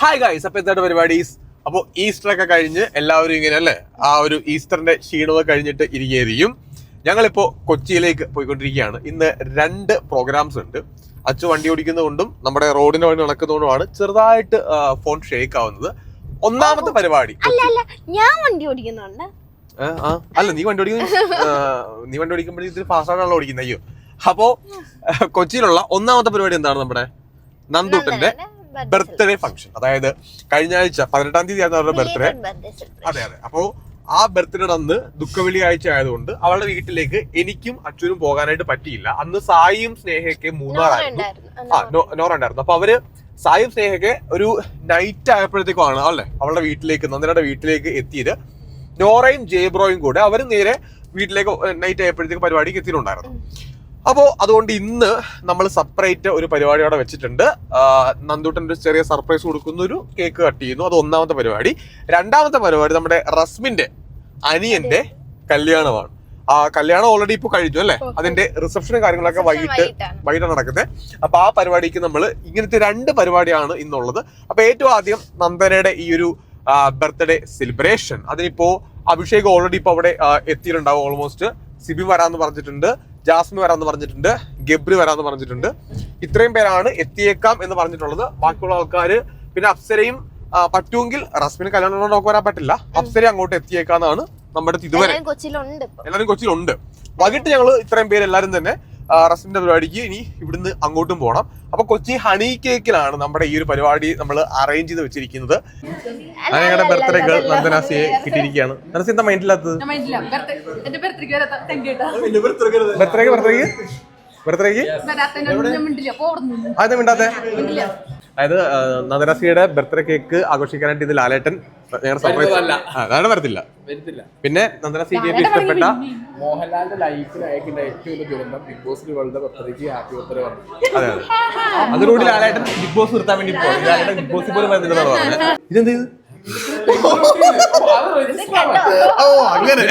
Hi guys അപ്പൊ എന്താണ് പരിപാടീസ് അപ്പോൾ ഈസ്റ്റർ ഒക്കെ കഴിഞ്ഞ് എല്ലാവരും ഇങ്ങനെ അല്ലേ? ആ ഒരു ഈസ്റ്ററിന്റെ ക്ഷീണമൊക്കെ കഴിഞ്ഞിട്ട് ഇരിക്കുകയായിരിക്കും. ഞങ്ങളിപ്പോ കൊച്ചിയിലേക്ക് പോയിക്കൊണ്ടിരിക്കുകയാണ്. ഇന്ന് രണ്ട് പ്രോഗ്രാംസ് ഉണ്ട്. അച്ചു വണ്ടി ഓടിക്കുന്നതുകൊണ്ടും നമ്മുടെ റോഡിന് വഴി നടക്കുന്നതുകൊണ്ടുമാണ് ചെറുതായിട്ട് ഫോൺ ഷേക്ക് ആവുന്നത്. ഒന്നാമത്തെ പരിപാടി അല്ല അല്ല ഞാൻ വണ്ടി ഓടിക്കുന്നുണ്ട്. അല്ല നീ വണ്ടി ഓടിക്കുന്നു നീ വണ്ടി ഓടിക്കുമ്പോഴേ ഇതിൽ ഫാസ്റ്റാണല്ലോ ഓടിക്കുന്നത് അയ്യോ. അപ്പോ കൊച്ചിയിലുള്ള ഒന്നാമത്തെ പരിപാടി എന്താണ് നമ്മുടെ നന്ദൂട്ടന്റെ ബർത്ത്ഡേ ഫംഗ്ഷൻ അതായത് കഴിഞ്ഞ ആഴ്ച പതിനെട്ടാം തീയതി ആയിരുന്നു അവരുടെ ബർത്ത്ഡേ അതെ അതെ. അപ്പോ ആ ബർത്ത്ഡേ അന്ന് ദുഃഖവെള്ളി ആഴ്ച ആയതുകൊണ്ട് അവളുടെ വീട്ടിലേക്ക് എനിക്കും അച്ഛനും പോകാനായിട്ട് പറ്റിയില്ല. അന്ന് സായിയും സ്നേഹയൊക്കെ മൂന്നാറായിരുന്നു. ആ നോറ ഉണ്ടായിരുന്നു. അപ്പൊ അവർ സായും സ്നേഹയൊക്കെ ഒരു നൈറ്റ് ആയപ്പോഴത്തേക്കുമാണ് അല്ലേ? അവളുടെ വീട്ടിലേക്ക് നന്ദനയുടെ വീട്ടിലേക്ക് എത്തിയത്. നോറയും ജയബ്രോയും കൂടെ അവർ നേരെ വീട്ടിലേക്ക് നൈറ്റ് ആയപ്പോഴത്തേക്ക് പരിപാടിക്ക് എത്തിയിട്ടുണ്ടായിരുന്നു. അപ്പോ അതുകൊണ്ട് ഇന്ന് നമ്മൾ സെപ്പറേറ്റ് ഒരു പരിപാടി അവിടെ വെച്ചിട്ടുണ്ട്. നന്ദൂട്ടൻ ഒരു ചെറിയ സർപ്രൈസ് കൊടുക്കുന്ന ഒരു കേക്ക് കട്ട് ചെയ്യുന്നു. അത് ഒന്നാമത്തെ പരിപാടി. രണ്ടാമത്തെ പരിപാടി നമ്മുടെ റസ്മിന്റെ അനിയന്റെ കല്യാണമാണ്. ആ കല്യാണം ഓൾറെഡി ഇപ്പൊ കഴിഞ്ഞു അല്ലെ? അതിന്റെ റിസപ്ഷനും കാര്യങ്ങളൊക്കെ വൈകിട്ട് വൈകിട്ടാണ്. നടക്കുന്നത് അപ്പൊ ആ പരിപാടിക്ക് നമ്മൾ ഇങ്ങനത്തെ രണ്ട് പരിപാടിയാണ് ഇന്നുള്ളത്. അപ്പൊ ഏറ്റവും ആദ്യം നന്ദനയുടെ ഈ ഒരു ബർത്ത്ഡേ സെലിബ്രേഷൻ അതിനിപ്പോ അഭിഷേക് ഓൾറെഡി ഇപ്പൊ അവിടെ എത്തിയിട്ടുണ്ടാവും. ഓൾമോസ്റ്റ് സിബി വരാന്ന് പറഞ്ഞിട്ടുണ്ട്. ജാസ്മി വരാന്ന് പറഞ്ഞിട്ടുണ്ട് ഗബ്രി വരാന്ന് പറഞ്ഞിട്ടുണ്ട്. ഇത്രയും പേരാണ് എത്തിയേക്കാം എന്ന് പറഞ്ഞിട്ടുള്ളത്. ബാക്കിയുള്ള ആൾക്കാര് പിന്നെ അപ്സരയും പറ്റുമെങ്കിൽ റസ്മിന് കല്യാണം നോക്കാൻ വരാൻ പറ്റില്ല. അപ്സര അങ്ങോട്ട് എത്തിയേക്കാന്നാണ് നമ്മുടെ ഇതുവരെ. കൊച്ചിയിലുണ്ട് എല്ലാവരും കൊച്ചിയിലുണ്ട് വൈകിട്ട് ഞങ്ങൾ ഇത്രയും പേര് എല്ലാവരും തന്നെ ആ, റസിന്റെ പരിപാടിക്ക് ഇനി ഇവിടുന്ന് അങ്ങോട്ടും പോകണം അപ്പൊ കൊച്ചി ഹണി കേക്കിലാണ് നമ്മുടെ ഈ ഒരു പരിപാടി നമ്മൾ അറേഞ്ച് ചെയ്ത് വെച്ചിരിക്കുന്നത്. ഞങ്ങളുടെ ബർത്ത്ഡേ ഗേൾ നന്ദനാസിയെ കിട്ടിയിരിക്കുകയാണ്. നന്ദസി എന്താ എന്റെ ബർത്ത്ഡേക്ക് ബർത്ത്ഡേക്ക് ബർത്ത്ഡേക്ക് അതെന്താ മിണ്ടാത്തെ? അതായത് നന്ദനാസിയുടെ ബർത്ത്ഡേ കേക്ക് ആഘോഷിക്കാനായിട്ട് ഇത് ലാലേട്ടൻ ഞങ്ങളുടെ വരത്തില്ല. പിന്നെ നന്ദനാസിക്ക് ഏറ്റവും ഇഷ്ടപ്പെട്ട മോഹൻലാലിന്റെ ലൈഫിൽ അയക്കുന്ന ഏറ്റവും വലിയ ദുരന്തം ബിഗ് ബോസ് വേൾഡ് ബർത്ത്ഡേക്ക് ഹാപ്പി ബർത്ത്ഡേ പറഞ്ഞു അതെ അതെ. അതിലൂടെ ലാലേട്ടൻ ബിഗ് ബോസ് നിർത്താൻ വേണ്ടി പോകും ലാലേട്ടൻ ബിഗ് ബോസിൽ പോലും വരുന്നില്ലെന്നാണ് പറഞ്ഞത്. ഇതെന്ത് ചെയ്ത്? ഓ അങ്ങനെ.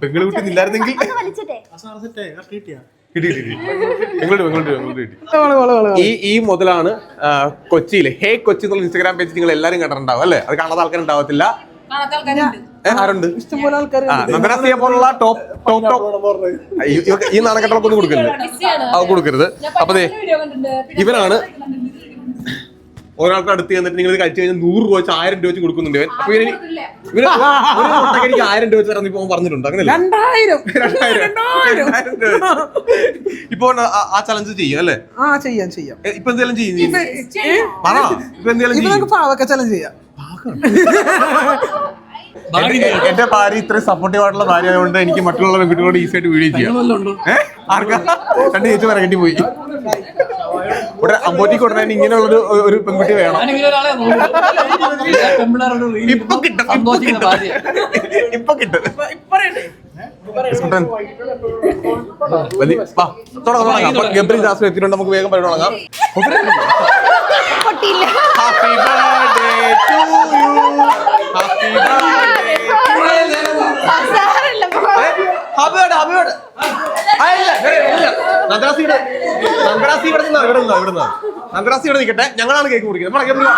പെങ്ങൾ കുട്ടി വലിച്ചിട്ടേ? ഈ ഈ മുതലാണ് കൊച്ചിയിൽ ഹേ കൊച്ചി എന്നുള്ള ഇൻസ്റ്റാഗ്രാം പേജ് നിങ്ങൾ എല്ലാരും കണ്ടിട്ടുണ്ടാവും അല്ലേ? അത് കാണാത്ത ആൾക്കാർ ഉണ്ടാവത്തില്ല ഈ നാണക്കെട്ടൊക്കെ കൊടുക്കരുത്. അത് കൊടുക്കരുത്. അപ്പൊ ഇവനാണ് ഒരാൾക്ക് അടുത്ത് ചെന്നിട്ട് നിങ്ങൾ കഴിച്ചു കഴിഞ്ഞാൽ നൂറ് രൂപ വെച്ച് ആയിരം രൂപ വെച്ച് കൊടുക്കുന്നുണ്ട്. ഇവൻ അപ്പൊ ഇവന് ഇവന് എനിക്ക് ആയിരം രൂപ വെച്ച് ഇറങ്ങി പോകാൻ പറഞ്ഞിട്ടുണ്ട്. അങ്ങനെ രണ്ടായിരം. രണ്ടായിരം. രൂപ വെച്ച്. ഇപ്പൊ ആ- ആ ചലഞ്ച് ചെയ്യും അല്ലേ? ആ ചെയ്യാം ചെയ്യാം. എ, ഇപ്പൊ എന്തെങ്കിലും ചെയ്യും നീ? പറ ഇപ്പൊ എന്തെങ്കിലും ഇപ്പൊ ചെയ്യും. നമുക്ക് പാവക്ക ചലഞ്ച് ചെയ്യാം. എന്റെ- എന്റെ ഭാര്യ ഇത്ര സപ്പോർട്ടീവ് ആയിട്ടുള്ള ഭാര്യ ആയതുകൊണ്ട് എനിക്ക് മറ്റുള്ള പെൺകുട്ടികളോട് ഈസി ആയിട്ട് വീഡിയോ ചെയ്യാം. ഏഹ് ആർക്കാ? രണ്ട് ചേച്ചി പറയേണ്ടി പോയി. ഇവിടെ അമ്മോറ്റിക്ക് ഉടനെ ഇങ്ങനെയുള്ളൊരു ഒരു പെൺകുട്ടി വേണം. ഇപ്പൊ കിട്ടും ഇപ്പൊ കിട്ടും. ഗബ്രി ദാസ് എത്തിയിട്ടുണ്ട്. നമുക്ക് വേഗം പരിണോളാം happy birthday to you happy birthday happy birthday happy birthday ഹാപ്പിയോട് നന്ദറാസിയുടെ നന്ദറാസി ഇവിടെ നിന്നാ ഇവിടെ നിന്നാ ഇവിടെ നിന്നാ? നന്ദറാസി ഇവിടെ നിൽക്കട്ടെ ഞങ്ങളാണ് കേക്ക് മുറിക്കുന്നത്. നമ്മളെ കേക്ക്.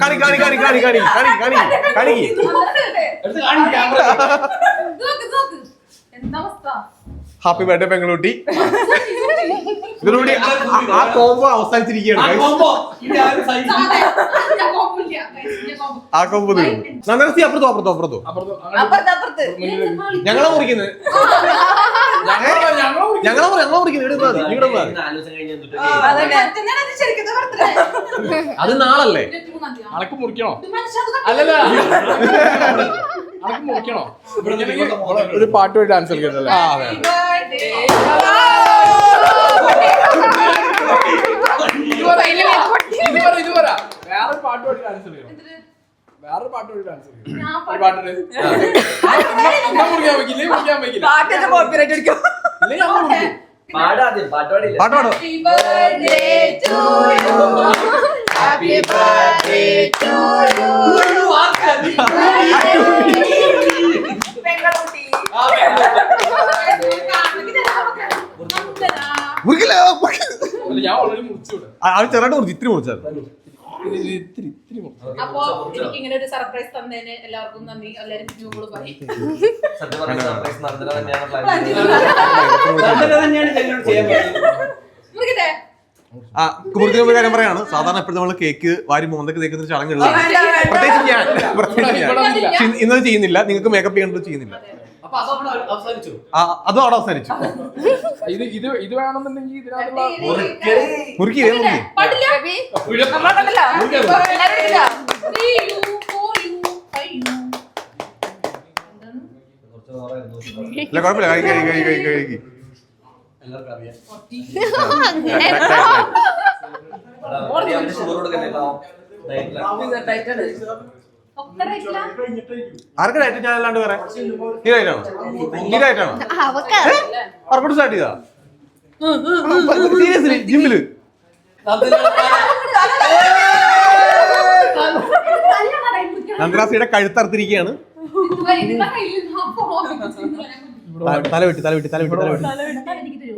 കാണി കാണി കാണി കാണി കാണി കാണി കാണി കാണി. എന്താ അവസ്ഥ? ഹാപ്പി ബർത്ത്ഡേ പെങ്ങളൂട്ടി ഇതോടുകൂടി ആ കോംബോ അവസാനിച്ചിരിക്കുകയാണ് ആ കോംബോ നന്ദി അപ്പുറത്തോ അപ്പുറത്തോ അപ്പുറത്തോ? ഞങ്ങളെ മുറിക്കുന്നത് ഞങ്ങളെ ഞങ്ങളെ മുറിക്കുന്നത് അത് നാളല്ലേ? അളക്ക് മുറിക്കണോ? അല്ലല്ല. ഒരു പാട്ട് പോയി ഡാൻസ് കളിക്കുന്നല്ലേ വേറൊരു പാട്ട് പാടി ഡാൻസ് കളിക്കണം? വേറൊരു പാട്ട് പാടി ഡാൻസ് കളിക്കണം? പാടാതെ പാട്ടുപാടില്ല പാട്ടുപാടോ ഹാപ്പി ബർത്ത്ഡേ ടു യു ചെറുതായിട്ട് ഇത്തിരി മുറിച്ചായിരുന്നു അപ്പോ ഒരു സർപ്രൈസ് എല്ലാവർക്കും നന്ദി. ആ കാര്യം പറയാണ് സാധാരണ എപ്പോഴും നമ്മൾ കേക്ക് വാരി മോന്തൊക്കെ തേക്കുന്ന ചടങ്ങുള്ള പ്രത്യേകിച്ച് ഞാൻ ഇന്നത് ചെയ്യുന്നില്ല. നിങ്ങൾക്ക് മേക്കപ്പ് ചെയ്യേണ്ടത് ചെയ്യുന്നില്ല. അതും അവിടെ അവസാനിച്ചു ഇത് ഇത് ഇത് വേണമെന്നുണ്ടെങ്കിൽ ഇതിനകത്തുള്ള മുറുക്കി. ഇല്ല കുഴപ്പമില്ല കഴി കഴി കഴി കഴി കഴി എല്ലാവർക്കും അറിയാം ആർക്ക് ഡയറ്റ്? ഞാൻ അല്ലാണ്ട് വേറെ. ഈ അവക്ക് വർക്കൗട്ട് സ്റ്റാർട്ട് ചെയ്താ? സീരിയസ്ലി ജിമ്മിൽ നന്ദ്രാസിയുടെ കഴുത്തറുത്തിരിക്കുകയാണ്. തല വെട്ടി തല വെട്ടി തല വെട്ടി. തല വെട്ടി.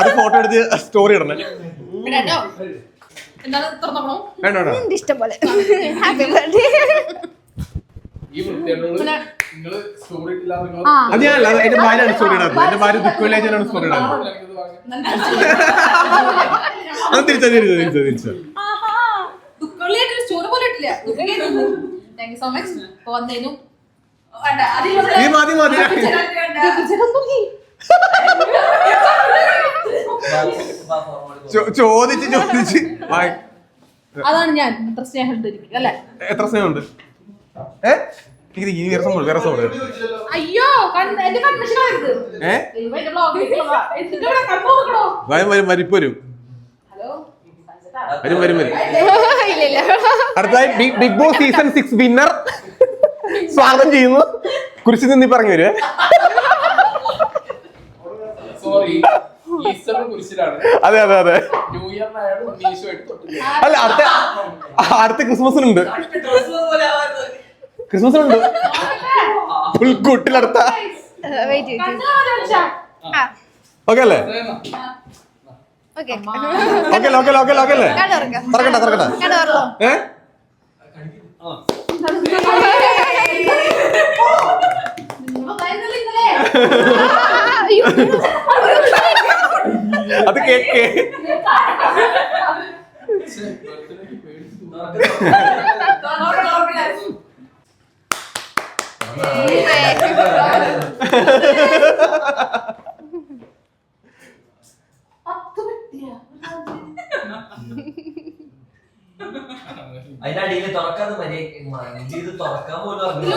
അത് ഫോട്ടോ എടുത്ത് സ്റ്റോറി ഇടണേ. വേണ്ട എന്റെ ഇഷ്ടം പോലെ. Happy birthday. അത് ഞാനല്ല എന്റെ ഭാര്യയാണ് സ്റ്റോറി ഇടാറ് എന്റെ ഭാര്യ ദുഃഖമില്ലാച്ചാണ് സ്റ്റോറി ഇടാറ് നാളെ എനിക്കിത് വാങ്ങാൻ. അത് തിരിച്ചാ തിരിച്ചു തിരിച്ചു തിരിച്ചു. മതി മതി. ചോദിച്ച് ചോദിച്ച്. അതാണ് ഞാൻ എത്ര സ്നേഹം അല്ലേ? എത്ര സ്നേഹമുണ്ട്? ഏ? ഇത് അയ്യോ വരും വരും വരും ഇപ്പൊ വരും. വരും വരും വരും. അടുത്തതായി big big boss season six winner. സ്വാഗതം ചെയ്യുന്നു. കുറിച്ച് നിന്ന് പറഞ്ഞു വരുവേ. സോറി അതെ അതെ അതെ. അല്ല അടുത്ത അടുത്ത ക്രിസ്മസിനുണ്ട്. ക്രിസ്മസിനുണ്ട്. ഫുൾ കൂട്ടിലടുത്ത. ഓക്കെ അല്ലേ? ഓക്കെ ഓക്കെ അല്ലേ ഓക്കെ ഓക്കെ ഓക്കെ അല്ലേ കണ്ണു തുറക്കാം. തുറക്കട്ടെ തുറക്കട്ടെ കണ്ണു തുറന്നോ ഏ? നിങ്ങൾ പറയുന്നില്ല ഇന്നലെ. അത് കേക്ക്? അതിന്റെ അടിയിൽ തുറക്കാതെ മര്യാദ ഇത് തുറക്കാൻ പോലും അറിഞ്ഞില്ല.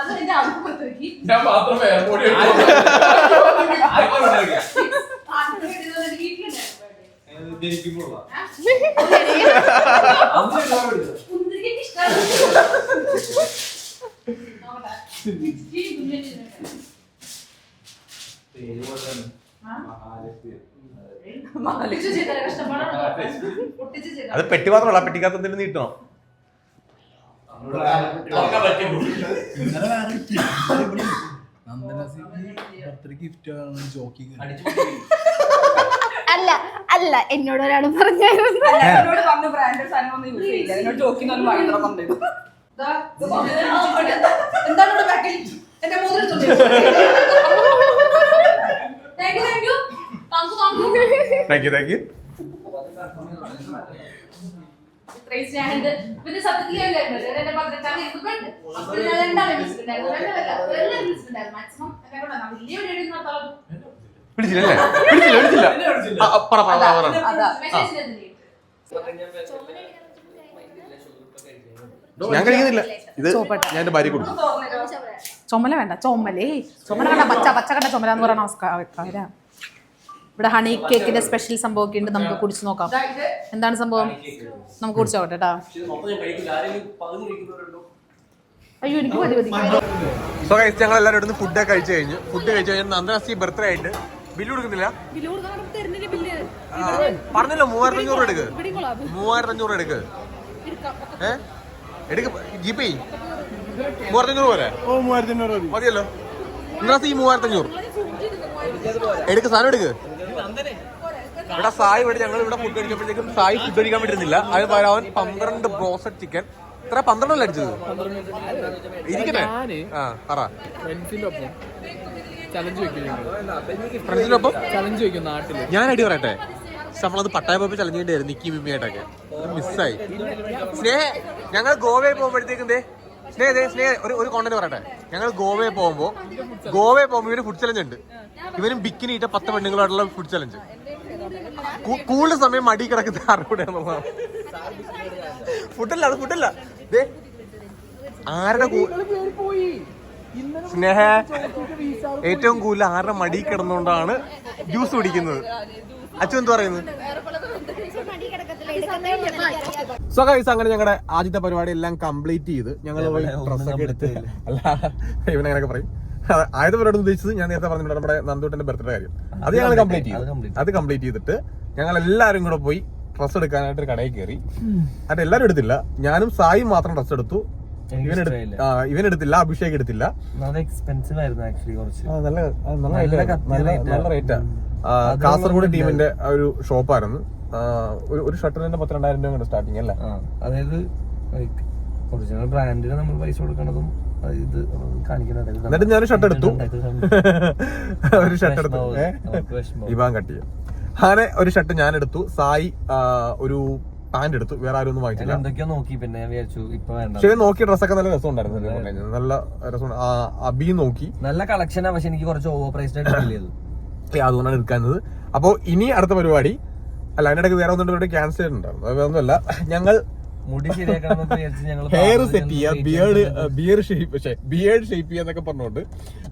അത് എന്റെ ആൾക്ക് അവിടെ വെക്കി. ഞാൻ മാത്രം അത് പെട്ടി മാത്രമല്ല പെട്ടിക്കകത്ത് എന്തെങ്കിലും നീട്ടണം? ബർത്ത്ഡേ ഗിഫ്റ്റ് ആണ് ജോക്കി അല്ല അല്ല എന്നോട് ഒരാൾ പറഞ്ഞായിരുന്നു. എന്നോട് പറഞ്ഞു ബ്രാൻഡഡ് സാധനമൊന്നും യൂസ് ചെയ്യില്ല. എന്നോട് ചോക്കിനൊന്നും വാങ്ങിത്തറ പറഞ്ഞു എന്താണ് ഇവിടെ ബാക്കിൽ എന്റെ മോതിരം thank you thank you thank you thank you thank you thank you ഇത്രയും സ്നേഹമുണ്ട്. പിന്നെ സത്യത്തിൽ ഞാൻ വരുന്നത് എന്റെ പത്രക്കാരൻ ഇരിക്കുന്നുണ്ട് അപ്പോൾ ഞാൻ രണ്ടാളെ വിളിച്ചിട്ടുണ്ടായിരുന്നു രണ്ടല്ല എല്ലാം വിളിച്ചിട്ടുണ്ടായിരുന്നു മാക്സിമം വലിയ വീഡിയോ പിടിച്ചില്ലല്ലേ പിടിച്ചില്ല പിടിച്ചില്ല. ആ, ആ, പറ പറ ഞാൻ കഴിക്കുന്നില്ല. ഇത് ഞാൻ എന്റെ ഭാര്യ കൊടുക്കും. ചുമല വേണ്ട ചുമലേ. ചുമല കണ്ട പച്ച പച്ച കണ്ട ചുമല എന്ന് പറയുന്ന നമസ്കാരം ഇവിടെ ഹണി കേക്കിന്റെ സ്പെഷ്യൽ സംഭവം ഒക്കെ ഉണ്ട് നമുക്ക് കുടിച്ചു നോക്കാം. എന്താണ് സംഭവം? നമുക്ക് കുടിച്ചു നോക്കട്ടെ കേട്ടാ. അയ്യോ എനിക്ക് മതി മതി. സോ ഞങ്ങൾ എല്ലാവരും ഇവിടുന്ന് ഫുഡ് കഴിച്ചു കഴിഞ്ഞു. ഫുഡ് കഴിച്ചു കഴിഞ്ഞാൽ നന്ദനാസി ബർത്ത്ഡേ ആയിട്ട് ബില്ല് കൊടുക്കുന്നില്ല? പറഞ്ഞല്ലോ മൂവായിരത്തി അഞ്ഞൂറ് എടുക്ക്? മൂവായിരത്തി അഞ്ഞൂറ് എടുക്ക്. ഏ? എടുക്ക്. ജിപേ. മൂവായിരത്തി അഞ്ഞൂറ് പോരെ? ഓ മൂവായിരത്തി അഞ്ഞൂറ് മതി. മതിയല്ലോ. നന്ദനാസി മൂവായിരത്തി അഞ്ഞൂറ് എടുക്ക് സാധനം എടുക്ക്. ഇവിടെ സായി ഇവിടെ ഞങ്ങൾ ഇവിടെ ഫുഡ് കഴിച്ചപ്പോഴത്തേക്കും സായി ഫുഡ് കഴിക്കാൻ പറ്റുന്നില്ല അതിന് പകരം അവൻ പന്ത്രണ്ട് ബ്രോസഡ് ചിക്കൻ ഇത്ര പന്ത്രണ്ടല്ല അടിച്ചത്? ഇരിക്കട്ടെ ആ പറ. ചലഞ്ച് ഫ്രണ്ട്സിനൊപ്പം ചലഞ്ച് വെക്കും നാട്ടിൽ ഞാൻ അടി പറയട്ടെ? പക്ഷെ നമ്മളത് പട്ടായ പോയപ്പോ ചലഞ്ച് ചെയ്തായിരുന്നു നിക്കി മിമ്മിയായിട്ടൊക്കെ മിസ്സായി. സ്നേഹ ഞങ്ങൾ ഗോവയിൽ പോകുമ്പോഴത്തേക്കും ദേ സ്നേഹ ദേ സ്നേഹ ഒരു ഒരു കോണ്ടന്റ് പറയട്ടെ? ഞങ്ങൾ ഗോവയിൽ പോകുമ്പോ ഗോവയിൽ പോകുമ്പോ ഇവന് ഫുഡ് ചലഞ്ച് ഉണ്ട്. ഇവനും ബിക്കിനി ഇട്ട പത്ത് പെണ്ണുങ്ങളായിട്ടുള്ള ഫുഡ് ചലഞ്ച് കൂടുതൽ സമയം മടി കിടക്കുന്ന ആരുടെ ഫുഡല്ല അത് ഫുഡല്ല ദേ ആരുടെ സ്നേഹ ഏറ്റവും കൂടുതൽ ആരുടെ മടി കിടന്നുകൊണ്ടാണ് ജ്യൂസ് കുടിക്കുന്നത്? അച്ഛൻ എന്ത് പറയുന്നത്? എടുക്കുന്ന സോ ഗൈസ് അങ്ങനെ ഞങ്ങളുടെ ആദ്യത്തെ പരിപാടി എല്ലാം കംപ്ലീറ്റ് ചെയ്ത് ഞങ്ങൾ പോയി ഡ്രസ്സൊക്കെ എടുത്ത് അല്ല ഇവൻ അങ്ങനെയൊക്കെ പറയും. ആദ്യത്തെ പരിപാടി ഉദ്ദേശിച്ചത് ഞാൻ നേരത്തെ പറഞ്ഞിട്ടുണ്ട് നമ്മുടെ നന്ദൂട്ടന്റെ ബർത്ത്ഡേ കാര്യം. അത് ഞങ്ങൾ കംപ്ലീറ്റ് ചെയ്തു. അത് കംപ്ലീറ്റ് ചെയ്തിട്ട് ഞങ്ങൾ എല്ലാവരും കൂടെ പോയി ഡ്രസ്സ് എടുക്കാനായിട്ട് ഒരു കടയിൽ കയറി. അത് എല്ലാവരും എടുത്തില്ല. ഞാനും സായും മാത്രം ഡ്രസ്സ് എടുത്തു. ഇവൻ ഇവൻ എടുത്തില്ല അഭിഷേക് എടുത്തില്ല. നല്ല എക്സ്പെൻസീവ് ആയിരുന്നു ആക്ച്വലി കുറച്ച്. നല്ല നല്ല റേറ്റാ കാസർഗോഡ് ടീമിന്റെ ഒരു ഷോപ്പായിരുന്നു. ഒരു ഒരു ഷർട്ടിന് തന്നെ പത്തിരണ്ടായിരം രൂപ സ്റ്റാർട്ടിങ് അല്ലേ? അതായത് ഒറിജിനൽ ബ്രാൻഡിന് നമ്മൾ പൈസ കൊടുക്കണതും ഇത് കാണിക്കുന്നത് എന്നിട്ട് ഞാൻ ഷർട്ട് എടുത്തു. ഒരു ഷർട്ട് എടുത്തു. ഇവാൻ കട്ടിയ അങ്ങനെ ഒരു ഷർട്ട് ഞാൻ എടുത്തു സായി ഒരു പാന്റ് എടുത്തു. വേറെ ആരും ഒന്നും വാങ്ങിച്ചില്ല എന്തൊക്കെയോ നോക്കി പിന്നെ വിചാരിച്ചു ഇപ്പൊ വേണ്ട പക്ഷേ നോക്കി ഡ്രസ്സൊക്കെ നല്ല രസം ഉണ്ടായിരുന്നു നല്ല രസമുണ്ട് അബി നോക്കി. നല്ല കളക്ഷനാ പക്ഷെ എനിക്ക് കുറച്ച് ഓവർ പ്രൈസ്ഡ് ആയിട്ട് ഫീൽ ചെയ്തു. അതുകൊണ്ടാണ് എടുക്കുന്നത് അപ്പോൾ ഇനി അടുത്ത പരിപാടി. അല്ല അതിനിടയ്ക്ക് വേറെ ഒന്നും പരിപാടി ക്യാൻസൽ ചെയ്തിട്ടുണ്ടായിരുന്നു. വേറെ ഒന്നുമല്ല ഞങ്ങൾ മുടി ഹെയർ സെറ്റ് ചെയ്യുക beard beard shape beard shape ചെയ്യാന്നൊക്കെ പറഞ്ഞുകൊണ്ട്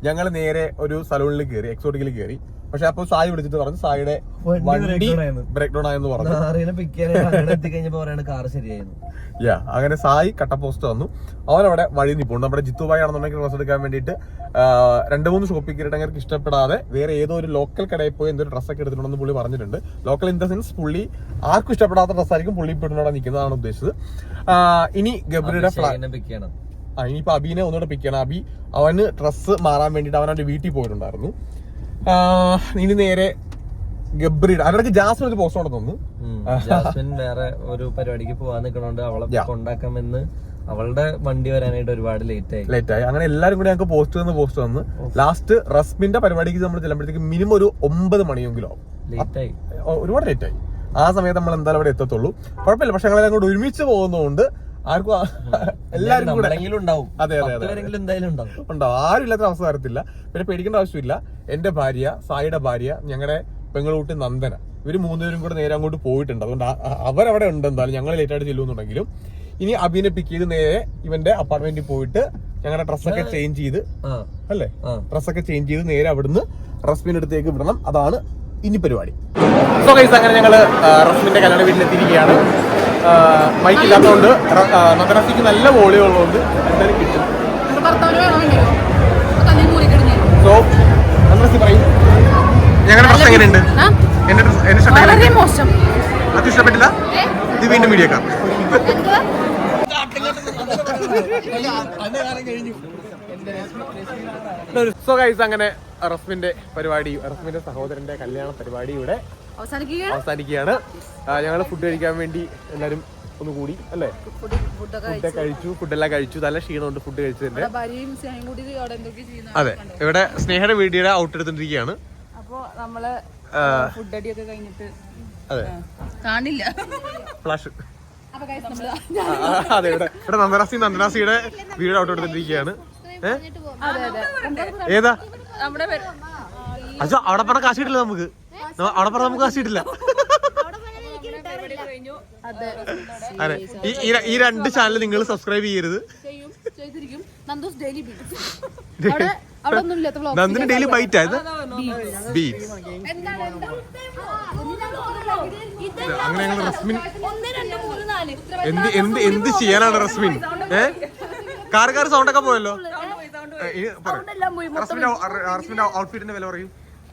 ഞങ്ങൾ നേരെ ഒരു സലൂണിൽ കയറി എക്സോട്ടിക്കിൽ കയറി പക്ഷെ അപ്പൊ സായി വിളിച്ചിട്ട് പറഞ്ഞു സായിയുടെ വണ്ടി. ബ്രേക്ക് ഡൗൺ ആയെന്ന് പറഞ്ഞു. കാർ ശരിയായിരുന്നു. യാ അങ്ങനെ സായി കട്ട പോസ്റ്റ് വന്നു. അവനവിടെ വഴി നിൽപ്പുണ്ട് നമ്മുടെ ജിത്തു ജിത്തുബായി ആണെന്നുണ്ടെങ്കിൽ ഡ്രസ് എടുക്കാൻ വേണ്ടിയിട്ട് രണ്ട് മൂന്ന് ഷോപ്പിൽ അങ്ങനെ ഇഷ്ടപ്പെടാതെ വേറെ ഏതോ ഒരു ലോക്കൽ കടയിൽ പോയി എന്തൊരു ഡ്രസ്സൊക്കെ എടുത്തിട്ടുണ്ടെന്ന് പുള്ളി പറഞ്ഞിട്ടുണ്ട്. ലോക്കൽ ഇൻ ദ സെൻസ് പുള്ളി ആർക്കും ഇഷ്ടപ്പെടാത്ത ഡ്രസ്സായിരിക്കും പുള്ളി ഇപ്പൊ ഇവിടെ നിൽക്കുന്നതാണ് ഉദ്ദേശിച്ചത്. ഇനി ഗബ്രിയുടെ ഇനിയിപ്പോ അബീനെ ഒന്നുകൂടെ പിക്ക് ചെയ്യണം. അബി അവന് ഡ്രസ്സ് മാറാൻ വേണ്ടിട്ട് അവൻ അവന്റെ വീട്ടിൽ പോയിട്ടുണ്ടായിരുന്നു. ഇനി നേരെ ഗബ്രിയുടെ അവരുടെ ജാസ്മിൻ ഒരു പോസ്റ്റ് കൊണ്ടു ഉം. ജാസ്മിൻ വേറെ ഒരു പരിപാടിക്ക് പോവാൻ നിൽക്കണോണ്ട് അവളെ. കൊണ്ടാക്കാമെന്ന് അവളുടെ വണ്ടി വരാനായിട്ട് ഒരുപാട് ലേറ്റ് ആയി. ലേറ്റ് ആയി. അങ്ങനെ എല്ലാരും കൂടി ഞങ്ങൾക്ക് പോസ്റ്റ് വന്ന് പോസ്റ്റ് വന്ന് ലാസ്റ്റ് റസ്മിന്റെ പരിപാടിക്ക് നമ്മൾ ചെല്ലുമ്പോഴത്തേക്ക് മിനിമം ഒരു ഒമ്പത് മണിയെങ്കിലും ആവും. ലേറ്റ് ആയി. ഒരുപാട് ലേറ്റ് ആയി. ആ സമയത്ത് നമ്മൾ എന്തായാലും അവിടെ എത്തത്തുള്ളൂ. കുഴപ്പമില്ല. പക്ഷെ ഞങ്ങളെല്ലാം അങ്ങോട്ട് ഒരുമിച്ച് പോകുന്നതുകൊണ്ട് ആർക്കും എല്ലാവർക്കും കൂടെ. ഉണ്ടാവും. അതെ, അതെ, എന്തായാലും ഉണ്ടാവും. ഉണ്ടാവും. ആരും ഇല്ലാത്ത അവസ്ഥ വരത്തില്ല. പിന്നെ പേടിക്കേണ്ട ആവശ്യമില്ല. എന്റെ ഭാര്യ സായിയുടെ ഭാര്യ ഞങ്ങളുടെ പെങ്ങളൂട്ടി നന്ദന. ഇവർ മൂന്നുപേരും കൂടെ നേരെ അങ്ങോട്ട് പോയിട്ടുണ്ട്. അതുകൊണ്ട് അവരവിടെ ഉണ്ട് എന്തായാലും. ഞങ്ങൾ ലേറ്റ് ആയിട്ട് ചെല്ലുന്നുണ്ടെങ്കിലും ഇനി അബിനെ പിക്ക് ചെയ്ത് നേരെ ഇവന്റെ അപ്പാർട്ട്മെന്റിൽ പോയിട്ട് ഞങ്ങളുടെ ഡ്രസ്സൊക്കെ ചേഞ്ച് ചെയ്ത് അല്ലേ. ഡ്രസ്സൊക്കെ ചേഞ്ച് ചെയ്ത് നേരെ അവിടുന്ന് റസ്മിന്റെ അടുത്തേക്ക് വിടണം. അതാണ് ഇനി പരിപാടി. സോ ഗൈസ് അങ്ങനെ ഞങ്ങൾ ആ, റസ്മിന്റെ കല്യാണ വീട്ടിലെത്തിയിരിക്കുകയാണ്. മൈക്ക് ഇല്ലാത്തതുകൊണ്ട് നദനത്തിക്ക് നല്ല വോളിയം ഉള്ളതുകൊണ്ട് എന്തായാലും കിട്ടും. സോ നന്ദനസി പറയും. ഞങ്ങളുടെ ഡ്രസ് എങ്ങനെയുണ്ട്? എന്റെ ഡ്രസ് എന്റെ ഷർട്ട് വളരെ മോശം. അത് ഇഷ്ടപ്പെട്ടില്ല? ഇത് വീണ്ടും വീഡിയോ കാണാം സോ ഗൈസ് അങ്ങനെ റസ്മിന്റെ പരിപാടി റസ്മിന്റെ സഹോദരന്റെ കല്യാണ പരിപാടി ഇവിടെ അവസാനിക്കുകയാണ്. ഞങ്ങൾ ഫുഡ് കഴിക്കാൻ വേണ്ടി എല്ലാരും ഒന്ന് കൂടി അല്ലേ? ഫുഡ് കഴിച്ചു. ഫുഡെല്ലാം കഴിച്ചു. നല്ല ക്ഷീണമുണ്ട് ഫുഡ് കഴിച്ചതിന്റെ. ഭാര്യയും സ്നേഹം കൂടി അവിടെ എന്തൊക്കെ ചെയ്യുന്ന അതെ ഇവിടെ സ്നേഹയുടെ വീടിയുടെ ഔട്ട് എടുത്തിരിക്കുകയാണ് അപ്പൊ നമ്മൾ ഫുഡ് അടിയൊക്കെ കഴിഞ്ഞിട്ട് അതെ. കാണില്ല. ഫ്ലാഷ് അതെ ഇവിടെ ഇവിടെ നന്ദനാസി നന്ദനാസിയുടെ വീഡിയോ ഔട്ട് എടുത്തിരിക്കുകയാണ് ഏതാ? അച്ഛാ അവിടെ പറഞ്ഞ കാശ് കിട്ടില്ല നമുക്ക്. അവിടെ പറഞ്ഞ നമുക്ക് കാശ് കിട്ടില്ല. അതെ. അതെ. ഈ ഈ രണ്ട് ചാനൽ നിങ്ങൾ സബ്സ്ക്രൈബ് ചെയ്യരുത്. നന്ദിന് ഡെയിലി ബൈറ്റ് ആയത് ബീറ്റ് അങ്ങനെ ഞങ്ങൾ റസ്മിൻ. എന്ത് എന്ത് എന്ത് ചെയ്യാനാണ് റസ്മിൻ? ഏ? കാർ കാർ സൗണ്ട് ഒക്കെ പോയല്ലോ. റസ്മിന്റെ റസ്മിന്റെ ഔട്ട്ഫിറ്റിന്റെ വില പറയൂ.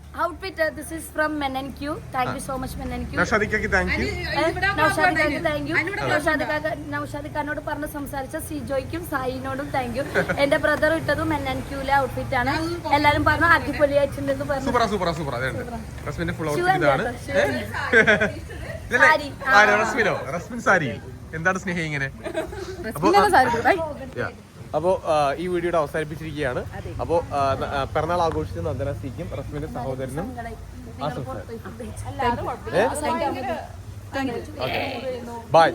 Outfit, this is from men and Q thank you so much men and Q Q. നഷാദിക്ക് താങ്ക് യു നൗഷാദിക്കാക്ക് താങ്ക് യു നൗഷാദിക്കാക്ക് നൗഷാദിക്കാനോട് പറഞ്ഞ് സംസാരിച്ച സിജോയ്ക്കും സായിനോടും താങ്ക് യു എന്റെ ബ്രദർ ഇട്ടതും മെൻ ആൻഡ് ക്യൂലെ ഔട്ട്ഫിറ്റ് ആണ്. എല്ലാരും പറഞ്ഞു? അടിപൊളിയായിട്ടുണ്ടെന്ന് പറഞ്ഞു. ഔട്ട്ഫിറ്റ് എന്താണ് സ്നേഹം ഇങ്ങനെ? അപ്പൊ ഇന്നലെ സാരി കൊടുത്തു. ഐ. Yeah. അപ്പോ ഈ വീഡിയോയുടെ അവസാനിപ്പിച്ചിരിക്കുകയാണ്. അപ്പോ ആ, ന- ആ, പിറന്നാൾ ആഘോഷിച്ച നന്ദനസിക്കും റസ്മിന്റെ സഹോദരനും ആശംസ ബൈ